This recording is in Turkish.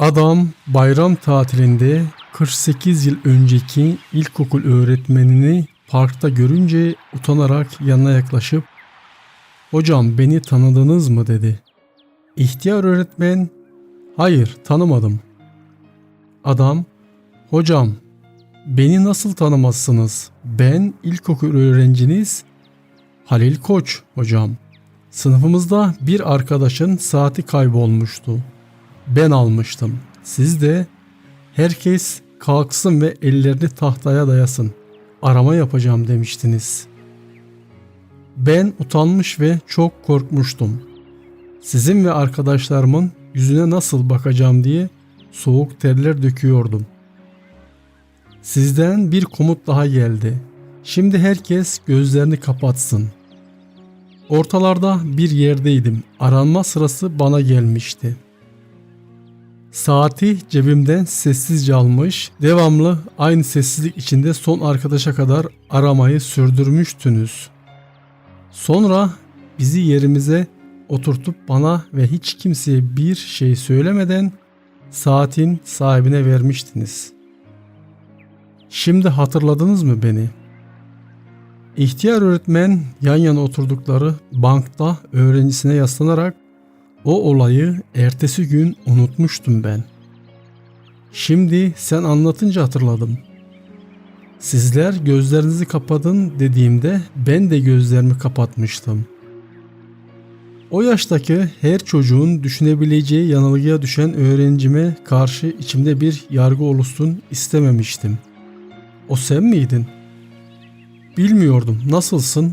Adam bayram tatilinde 48 yıl önceki ilkokul öğretmenini parkta görünce utanarak yanına yaklaşıp "Hocam beni tanıdınız mı?" dedi. İhtiyar öğretmen "Hayır, tanımadım." Adam "Hocam, beni nasıl tanımazsınız? Ben ilkokul öğrenciniz Halil Koç hocam. Sınıfımızda bir arkadaşın saati kaybolmuştu. Ben almıştım. Siz de herkes kalksın ve ellerini tahtaya dayasın. Arama yapacağım demiştiniz. Ben utanmış ve çok korkmuştum. Sizin ve arkadaşlarımın yüzüne nasıl bakacağım diye soğuk terler döküyordum. Sizden bir komut daha geldi. Şimdi herkes gözlerini kapatsın. Ortalarda bir yerdeydim. Aranma sırası bana gelmişti. Saati cebimden sessizce almış, devamlı aynı sessizlik içinde son arkadaşa kadar aramayı sürdürmüştünüz. Sonra bizi yerimize oturtup bana ve hiç kimseye bir şey söylemeden saatin sahibine vermiştiniz. Şimdi hatırladınız mı beni? İhtiyar öğretmen yan yana oturdukları bankta öğrencisine yaslanarak o olayı ertesi gün unutmuştum ben. Şimdi sen anlatınca hatırladım. Sizler gözlerinizi kapatın dediğimde ben de gözlerimi kapatmıştım. O yaştaki her çocuğun düşünebileceği yanılgıya düşen öğrencime karşı içimde bir yargı oluşsun istememiştim. O sen miydin? Bilmiyordum nasılsın